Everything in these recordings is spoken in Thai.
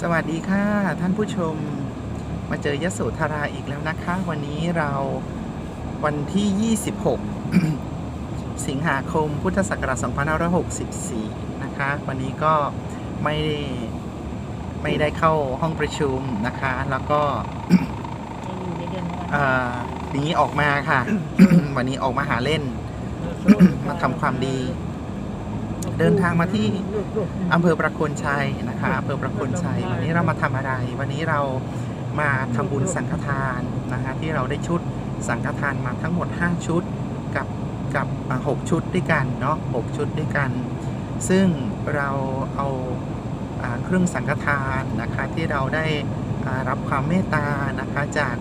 สวัสดีค่ะท่านผู้ชมมาเจอยโสธราอีกแล้วนะคะ วันนี้เราวันที่ 26 สิงหาคมพุทธศักราช2564 นะคะ วันนี้ก็ไม่ได้ไม่ได้เข้าห้องประชุมนะคะ แล้วก็ยังอยู่ในเดือนมกราเอ่อนี้ออกมาค่ะ วันนี้ออกมาหาเล่นมาทำความดี เดินทางมาที่อำเภอประโคนชัยนะคะอำเภอประโคนชัย วันนี้เรามาทำอะไร วันนี้เรามาทำบุญสังฆทานนะคะที่เราได้ชุดสังฆทานมาทั้งหมด 5 ชุดกับกับหกชุดด้วยกันเนาะหกชุดด้วยกัน ซึ่งเราเอาอเครื่องสังฆทานนะคะที่เราได้รับความเมตตานะคะจาก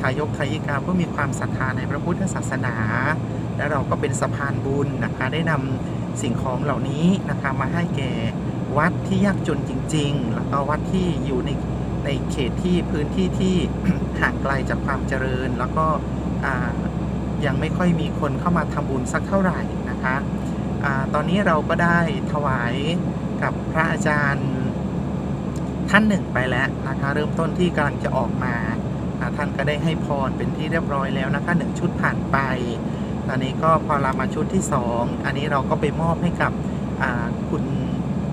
ทายกทายิกาผู้มีความศรัทธาในพระพุทธศาสนา และเราก็เป็นสะพานบุญนะคะได้นำ สิ่งของเหล่านี้นะคะมาให้แก่วัดที่ยากจนจริง ๆ แล้วก็วัดที่อยู่ในในเขตที่พื้นที่ที่ห่างไกลจากความเจริญ แล้วก็ยังไม่ค่อยมีคนเข้ามาทำบุญสักเท่าไหร่นะคะอตอนนี้เราก็ได้ถวายกับพระอาจารย์ท่านหนึ่งไปแล้วนะคะ เริ่มต้นที่กำลังจะออกมา ท่านก็ได้ให้พรเป็นที่เรียบร้อยแล้วนะคะหนึ่งชุดผ่านไป ตอนนี้ก็พอเรามาชุดที่ 2 อันนี้เราก็ไปมอบให้กับคุณ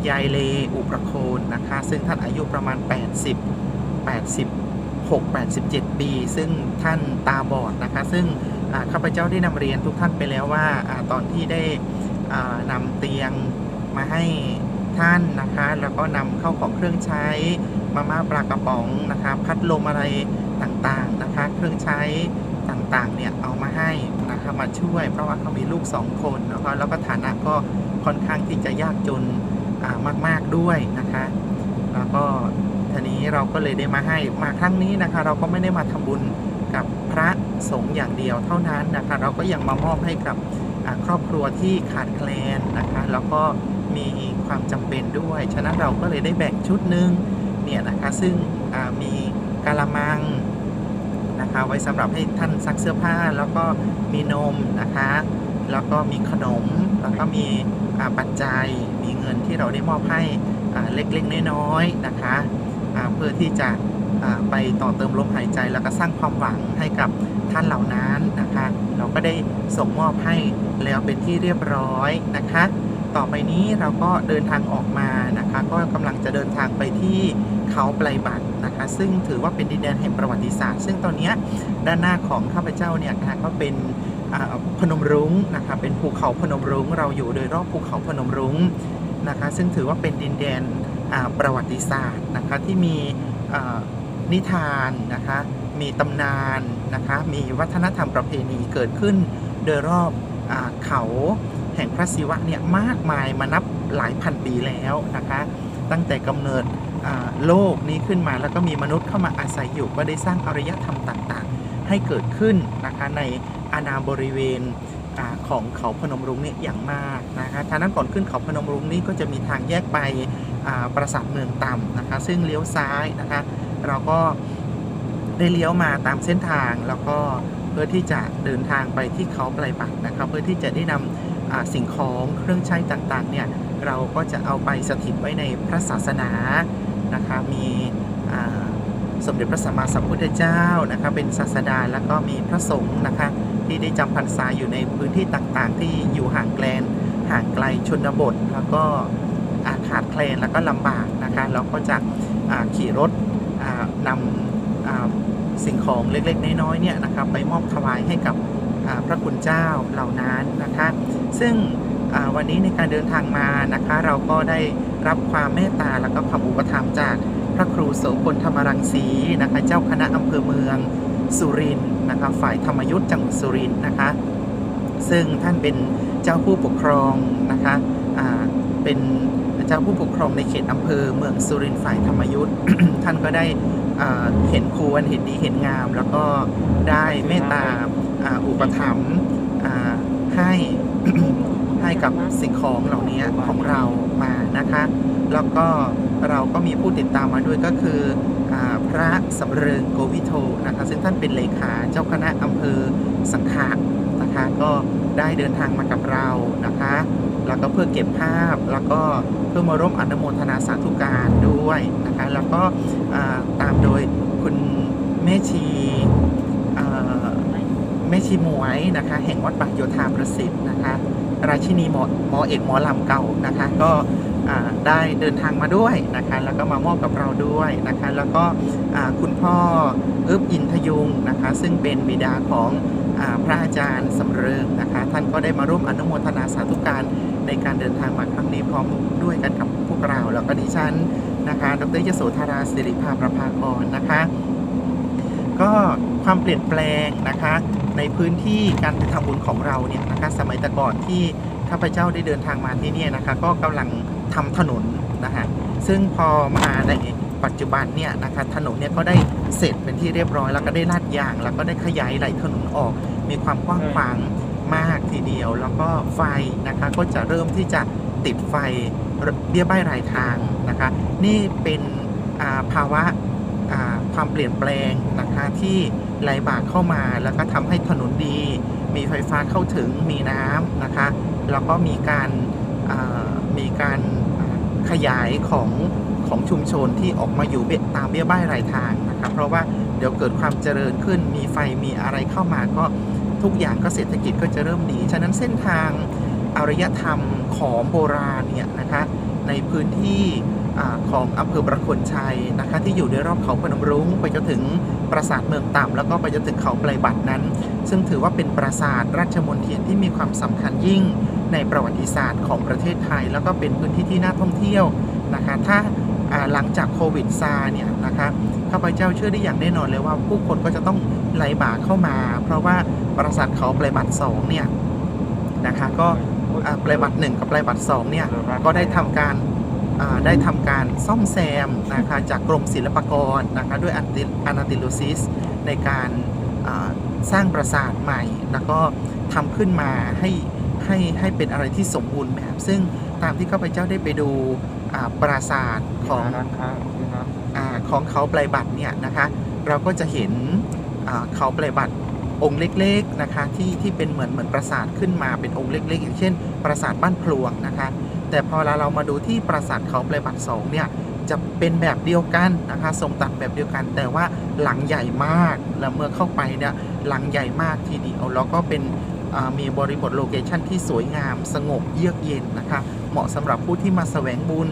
ยายเลอุประโคนนะคะ ซึ่งท่านอายุประมาณ 80 86 87 ปี ซึ่งท่านตาบอดนะคะ ซึ่งข้าพเจ้าได้นำเรียนทุกท่านไปแล้วว่าอตอนที่ได้นำเตียงมาให้ท่านนะคะ แล้วก็นำเข้าของเครื่องใช้มาม่าปลากระป๋องนะคะ พัดลมอะไรต่างๆนะคะ เครื่องใช้ ต่างๆเนี่ยเอามาให้นะคะมาช่วย เพราะว่าเขามีลูกสองคนแล้วก็แล้วก็ฐานะก็ค่อนข้างที่จะยากจนมากๆด้วยนะคะ แล้วก็ทีนี้เราก็เลยได้มาให้มาครั้งนี้นะคะ เราก็ไม่ได้มาทำบุญกับพระสงฆ์อย่างเดียวเท่านั้นนะคะ เราก็ยังมามอบให้กับครอบครัวที่ขาดแคลนนะคะ แล้วก็มีความจำเป็นด้วย ฉะนั้นเราก็เลยได้แบ่งชุดหนึ่งเนี่ยนะคะซึ่งมีกาละมัง นะคะ ไว้สำหรับให้ท่านซักเสื้อผ้า แล้วก็มีนมนะคะ แล้วก็มีขนม แล้วก็มีปัจจัย มีเงินที่เราได้มอบให้เล็กๆน้อยๆนะคะเพื่อที่จะไปต่อเติมลมหายใจ แล้วก็สร้างความหวังให้กับท่านเหล่านั้นนะคะ เราก็ได้ส่งมอบให้แล้วเป็นที่เรียบร้อยนะคะ ต่อไปนี้เราก็เดินทางออกมานะคะ ก็กำลังจะเดินทางไปที่ เขาไพลบัตนะคะ ซึ่งถือว่าเป็นดินแดนแห่งประวัติศาสตร์ ซึ่งตอนนี้ด้านหน้าของข้าพเจ้าเนี่ยนะคะก็เป็นพนมรุ้งนะคะเป็นภูเขาพนมรุ้ง เราอยู่โดยรอบภูเขาพนมรุ้งนะคะซึ่งถือว่าเป็นดินแดนประวัติศาสตร์นะคะที่มีนิทานนะคะมีตำนานนะคะมีวัฒนธรรมประเพณีเกิดขึ้น โดยรอบอเขาแห่งพระศิวะเนี่ยมากมายมานับหลายพันปีแล้วนะคะตั้งแต่กำเนิด โลกนี้ขึ้นมา แล้วก็มีมนุษย์เข้ามาอาศัยอยู่ก็ได้สร้างอารยธรรมต่างๆ ให้เกิดขึ้นนะคะในอาณาบริเวณอของเขาพนมรุ้งเนี่ยอย่างมากนะคะทางนั้นก่อนขึ้นเขาพนมรุ้งนี้ก็จะมีทางแยกไปปราสาทเมืองต่ำนะคะ ซึ่งเลี้ยวซ้ายนะคะ เราก็ได้เลี้ยวมาตามเส้นทางแล้วก็เพื่อที่จะเดินทางไปที่เขาไกลปักนะคะเพื่อที่จะได้นำอ่าสิ่งของเครื่องใช้ต่างๆเนี่ยเราก็จะเอาไปสถิตไว้ในพระศาสนา นะคะมีสมเด็จพระสัมมาสัมพุทธเจ้านะคะเป็นศาสดาแล้วก็มีพระสงฆ์นะคะที่ได้จำพรรษาอยู่ในพื้นที่ต่างๆ ที่อยู่ห่างแกลนห่างไกลชนบท แล้วก็อาขาดแคลนแล้วก็ลำบากนะคะเราก็จะขี่รถนำอ่าสิ่งของเล็กๆ น้อยๆเนี่ยนะครับไปมอบถวายให้กับพระคุณเจ้าเหล่านั้นนะคะ ซึ่งวันนี้ในการเดินทางมานะคะ เราก็ได้ รับความเมตตาแล้วก็ความอุปถัมภ์จากพระครูโสพลธรรมรังสีนะคะเจ้าคณะอำเภอเมืองสุรินทร์นะคะฝ่ายธรรมยุทธ์จังหวัดสุรินทร์นะคะซึ่งท่านเป็นเจ้าผู้ปกครองนะคะเป็นเจ้าผู้ปกครองในเขตอำเภอเมืองสุรินทร์ฝ่ายธรรมยุทธ์ท่านก็ได้เห็นควรเห็นดีเห็นงาม แล้วก็ได้เมตตาอุปถัมภ์ให้ ให้กับสิ่งของเหล่านี้ของเรามานะคะ แล้วก็เราก็มีผู้ติดตามมาด้วยก็คืออพระสำเริงโกวิโทนะคะ ซึ่งท่านเป็นเลขาเจ้าคณะอำเภอสังขะนะคะก็ได้เดินทางมากับเรานะคะ แล้วก็เพื่อเก็บภาพแล้วก็เพื่อมาร่วมอนุโมทนาสาธุการด้วยนะคะ แล้วก็ตามโดยคุณแม่ชีอ่าแม่ชีมวยนะคะ แห่งวัดปากโยธาประสิทธิ์นะคะ ราชินีหมอหมอเอกหมอลำเก่านะคะ ก็ได้เดินทางมาด้วยนะคะ แล้วก็มามอบกับเราด้วยนะคะ แล้วก็คุณพ่ออึบอินทยุงนะคะ ซึ่งเป็นบิดาของอพระอาจารย์สำเริงนะคะ ท่านก็ได้มาร่วมอนุโมทนาสาธุการในการเดินทางมาครั้งนี้พร้อมด้วยกันกับพวกเรา แล้วก็ดิฉันนะคะ ดรยโสธราสิริภาประภากรนะคะ ก็ความเปลี่ยนแปลงนะคะ ในพื้นที่การไปทำบุญของเราเนี่ยนะคะสมัยแต่ก่อนที่ข้าพเจ้าได้เดินทางมาที่นี่นะคะ ก็กำลังทำถนนนะคะซึ่งพอมาในปัจจุบันเนี่ยนะคะถนนเนี่ยก็ได้เสร็จเป็นที่เรียบร้อยแล้วก็ได้ลาดยาง แล้วก็ได้ขยายไหลถนนออก มีความกว้างขวางมากทีเดียว แล้วก็ไฟนะคะก็จะเริ่มที่จะติดไฟเบี้ยใบรายทางนะคะ นี่เป็นภาวะ ความเปลี่ยนแปลงนะคะที่ไหลบากเข้ามาแล้วก็ทำให้ถนนดี มีไฟฟ้าเข้าถึงมีน้ำนะคะแล้วก็มีการมีการขยายของของชุมชนที่ออกมาอยู่เบตามเบี้ยบ้ายรายทางนะคะเพราะว่าเดี๋ยวเกิดความเจริญขึ้น มีไฟมีอะไรเข้ามาก็ทุกอย่างก็เศรษฐกิจก็จะเริ่มดี ฉะนั้นเส้นทางอารยธรรมของโบราณเนี่ยนะคะในพื้นที่ ของอำเภอประคนชัยนะคะที่อยู่ในรอบเขาพนมรุ้งไปจนถึงปราสาทเมืองต่ำแล้วก็ไปจนถึงเขาไพลบัตรนั้น ซึ่งถือว่าเป็นปราสาทราชมณฑลที่มีความสำคัญยิ่งในประวัติศาสตร์ของประเทศไทย แล้วก็เป็นพื้นที่ที่น่าท่องเที่ยวนะคะถ้าหลังจากโควิดซาเนี่ยนะคะข้าพเจ้าเชื่อได้อย่างแน่นอนเลยว่าผู้คนก็จะต้องไหลบ่าเข้ามา เพราะว่าปราสาทเขาไพลบัตรสองเนี่ยนะคะก็อ่าไพลบัตรหนึ่งกับไพลบัตรสองเนี่ยก็ได้ทำการ ได้ทำการซ่อมแซมนะคะจากกรมศิลปากรนะคะด้วยอนาติโลซิสในการอ่าสร้างปราสาทใหม่ แล้วก็ทำขึ้นมาให้ให้ให้เป็นอะไรที่สมบูรณ์แบบ ซึ่งตามที่ข้าพเจ้าได้ไปดูอ่าปราสาทของร้านค้าที่น้ำอาของเขาปลายบัตรเนี่ยนะคะเราก็จะเห็นอ่าเขาปลายบัตรองค์เล็กๆนะคะที่ที่เป็นเหมือนเหมือนปราสาทขึ้นมาเป็นองค์เล็กๆ อย่างเช่น ปราสาทบ้านพลวงนะคะ แต่พอเราเรามาดูที่ปราสาทเขาปลายบัตรสองเนี่ยจะเป็นแบบเดียวกันนะคะทรงตัดแบบเดียวกัน แต่ว่าหลังใหญ่มากแล้วเมื่อเข้าไปเนี่ยหลังใหญ่มากทีเดียวแล้วก็เป็นอ่ามีบริบทโลเคชั่นที่สวยงาม สงบเยือกเย็นนะคะ เหมาะสำหรับผู้ที่มาแสวงบุญ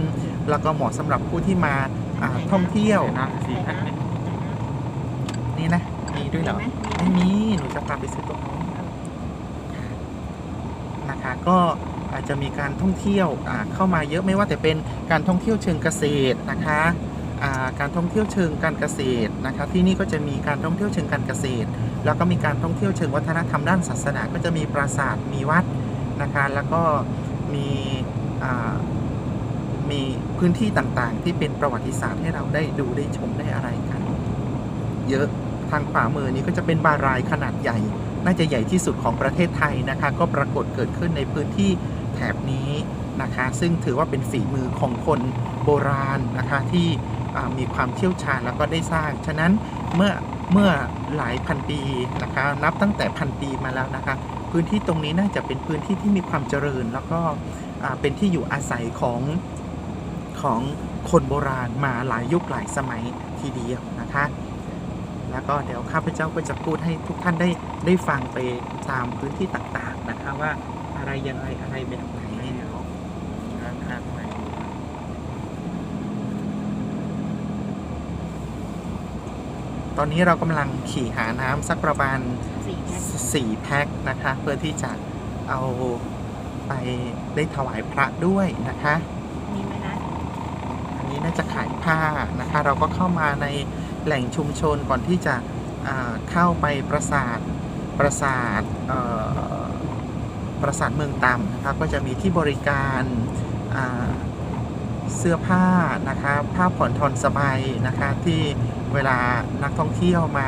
แล้วก็เหมาะสำหรับผู้ที่มาอ่าท่องเที่ยวน้ำสี่แพ็คเนี่ยนี่นะมีด้วยเหรอไม่มีหนูจะพาไปซื้อตรงนู้นนะคะก็ อาจจะมีการท่องเที่ยวเข้ามาเยอะไม่ว่าแต่เป็นการท่องเที่ยวเชิงเกษตรนะคะาการท่องเที่ยวเชิงการเกษตรนะคะที่นี่ก็จะมีการท่องเที่ยวเชิงการเกษตร แล้วก็มีการท่องเที่ยวเชิงวัฒนธรรมด้านศาสนา ก็จะมีปราสาทมีวัดนะคะแล้วก็มีมีพื้นที่ต่างๆ ที่เป็นประวัติศาสตร์ให้เราได้ดูได้ชมได้อะไรกัน เยอะทางขวามือนี้ก็จะเป็นบารายขนาดใหญ่ น่าจะใหญ่ที่สุดของประเทศไทยนะคะ ก็ปรากฏเกิดขึ้นในพื้นที่ แถบนี้นะคะ ซึ่งถือว่าเป็นฝีมือของคนโบราณนะคะที่มีความเชี่ยวชาญแล้วก็ได้สร้าง ฉะนั้นเมื่อเมื่อหลายพันปีนะคะ นับตั้งแต่พันปีมาแล้วนะคะ พื้นที่ตรงนี้น่าจะเป็นพื้นที่ที่มีความเจริญ แล้วก็เป็นที่อยู่อาศัยของของคนโบราณมาหลายยุคหลายสมัยทีเดียวนะคะ แล้วก็เดี๋ยวข้าพเจ้าก็จะพูดให้ทุกท่านได้ได้ฟังไปตามพื้นที่ต่างๆนะคะว่า อะไรยังไงอะไรแบบไหนร้านค้าใหม่ตอนนี้เรากำลังขี่หาน้ำสักประมาณสี่แพ็ค4แพ็คนะคะ เพื่อที่จะเอาไปได้ถวายพระด้วยนะคะ มีไหมนะอันนี้น่าจะขายผ้านะคะ เราก็เข้ามาในแหล่งชุมชนก่อนที่จะเข้าไปปราสาทปราสาทเอ่อ ปราสาทเมืองต่ำนะคะก็จะมีที่บริการเสื้อผ้านะคะผ้าผ่อนทอนสบายนะคะที่เวลานักท่องเที่ยวมา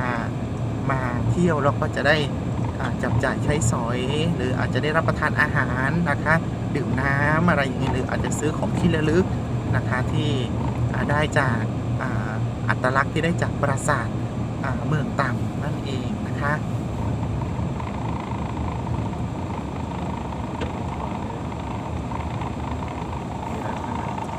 มาเที่ยวเราก็จะได้จับจ่ายใช้สอย หรืออาจจะได้รับประทานอาหารนะคะดื่มน้ำอะไรอย่างเงี้ยหรืออาจจะซื้อของที่ระลึกนะคะที่ได้จากอัตลักษณ์ที่ได้จากปราสาทเมืองต่ำนั่นเองนะคะ